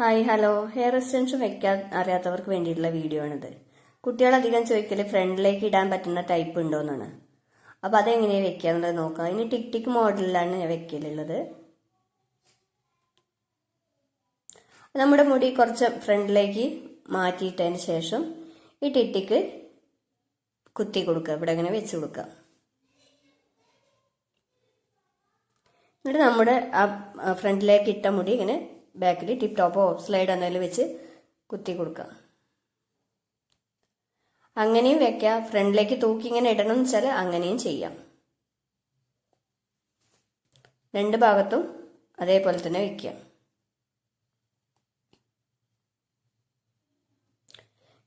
Hi hello. Hair extension വെക്കാൻ അറിയാത്തവർക്ക് വേണ്ടിയിട്ടുള്ള വീഡിയോ ആണിത് കുട്ടികളധികം ചോദിക്കൽ ഫ്രണ്ടിലേക്ക് ഇടാൻ പറ്റുന്ന ടൈപ്പ് ഉണ്ടോയെന്നാണ് അപ്പോൾ അതെങ്ങനെയാണ് വെക്കാന്നുള്ളത് നോക്കാം. ഇനി ടിക് ടിക് മോഡലിലാണ് ഞാൻ വെക്കലുള്ളത്. നമ്മുടെ മുടി കുറച്ച് ഫ്രണ്ടിലേക്ക് മാറ്റിയിട്ടതിന് ശേഷം ഈ ടിട്ടിക്ക് കുത്തി കൊടുക്കുക. ഇവിടെ ഇങ്ങനെ വെച്ച് കൊടുക്കുക. എന്നിട്ട് നമ്മുടെ ആ ഫ്രണ്ടിലേക്ക് ഇട്ട മുടി ഇങ്ങനെ ബാക്കിൽ ടിപ്പ് ടോപ്പോ സ്ലൈഡ് എന്നതിൽ വെച്ച് കുത്തി കൊടുക്കുക. അങ്ങനെയും വെക്കാം. ഫ്രണ്ടിലേക്ക് തൂക്കി ഇങ്ങനെ ഇടണം എന്ന് വെച്ചാൽ അങ്ങനെയും ചെയ്യാം. രണ്ട് ഭാഗത്തും അതേപോലെ തന്നെ വെക്കുക.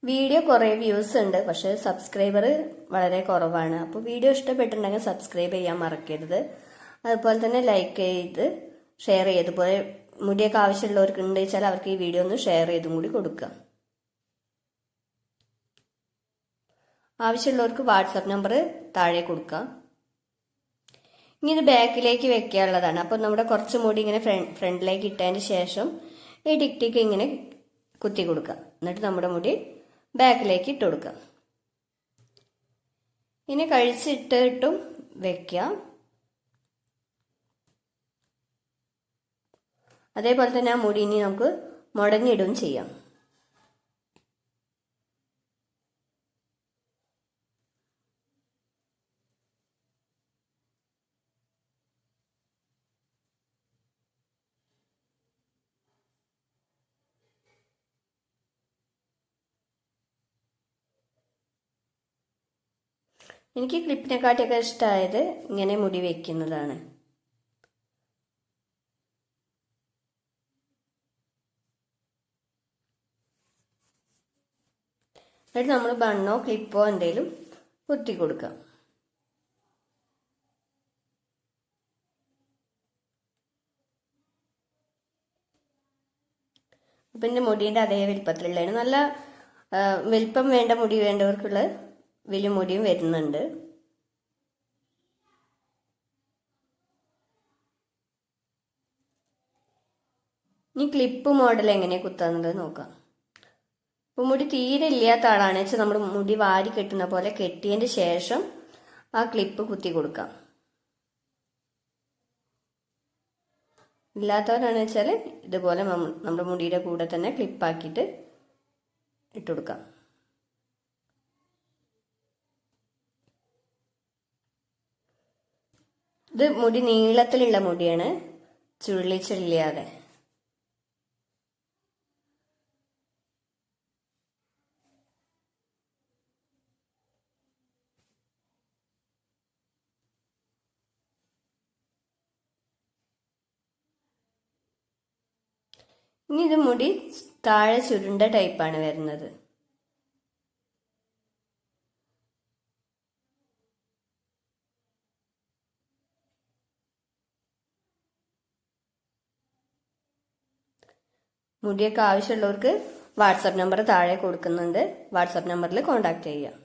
വീഡിയോ കുറേ വ്യൂസ് ഉണ്ട് പക്ഷേ സബ്സ്ക്രൈബർ വളരെ കുറവാണ്. അപ്പോൾ വീഡിയോ ഇഷ്ടപ്പെട്ടിട്ടുണ്ടെങ്കിൽ സബ്സ്ക്രൈബ് ചെയ്യാൻ മറക്കരുത്. അതുപോലെ തന്നെ ലൈക്ക് ചെയ്ത് ഷെയർ ചെയ്ത് പോലെ മുടിയൊക്കെ ആവശ്യമുള്ളവർക്ക് ഉണ്ട് വെച്ചാൽ അവർക്ക് ഈ വീഡിയോ ഒന്ന് ഷെയർ ചെയ്തും കൂടി കൊടുക്കുക. ആവശ്യമുള്ളവർക്ക് വാട്സപ്പ് നമ്പർ താഴെ കൊടുക്കാം ഇനി ഇത് ബാക്കിലേക്ക് വെക്കാനുള്ളതാണ്. അപ്പോൾ നമ്മുടെ കുറച്ച് മുടി ഇങ്ങനെ ഫ്രണ്ടിലേക്ക് ഇട്ടതിന് ശേഷം ഈ ടിക് ഇങ്ങനെ കുത്തി കൊടുക്കുക. എന്നിട്ട് നമ്മുടെ മുടി ബാക്കിലേക്ക് ഇട്ട് കൊടുക്കുക. ഇനി കഴിച്ചിട്ടിട്ടും വെക്കാം അതേപോലെ തന്നെ ആ മുടി ഇനി നമുക്ക് മുടഞ്ഞിടും ചെയ്യാം. എനിക്ക് ക്ലിപ്പിനെക്കാട്ടിയൊക്കെ ഇഷ്ടമായത് ഇങ്ങനെ മുടി വയ്ക്കുന്നതാണ് എന്നിട്ട് നമ്മൾ ബണ്ണോ ക്ലിപ്പോ എന്തെങ്കിലും കുത്തി കൊടുക്കാം അപ്പം എന്റെ മുടീന്റെ അതേ വലിപ്പത്തിലുള്ളതാണ്. നല്ല വലിപ്പം വേണ്ട മുടി വേണ്ടവർക്കുള്ള വലിയ മുടിയും വരുന്നുണ്ട്. ഇനി ക്ലിപ്പ് മോഡൽ എങ്ങനെയാണ് കുത്താന്നുള്ളത് നോക്കാം. അപ്പോൾ മുടി തീരെ ഇല്ലാത്ത ആളാണ്. വെച്ചാൽ നമ്മൾ മുടി വാരി കെട്ടുന്ന പോലെ കെട്ടിയതിന്റെ ശേഷം ആ ക്ലിപ്പ് കുത്തി കൊടുക്കാം. ഇല്ലാത്തവരാണ് വെച്ചാൽ ഇതുപോലെ നമ്മുടെ മുടിയുടെ കൂടെ തന്നെ ക്ലിപ്പാക്കിയിട്ട് ഇട്ട് കൊടുക്കാം. ഇത് മുടി നീളത്തിലുള്ള മുടിയാണ്. ചുരുളിച്ചില്ലാതെ ഇനി ഇത് മുടി താഴെ ചുരുണ്ട ടൈപ്പാണ് വരുന്നത്. മുടിയൊക്കെ ആവശ്യമുള്ളവർക്ക് വാട്സപ്പ് നമ്പർ താഴെ കൊടുക്കുന്നുണ്ട്. വാട്സപ്പ് നമ്പറിൽ കോൺടാക്ട് ചെയ്യുക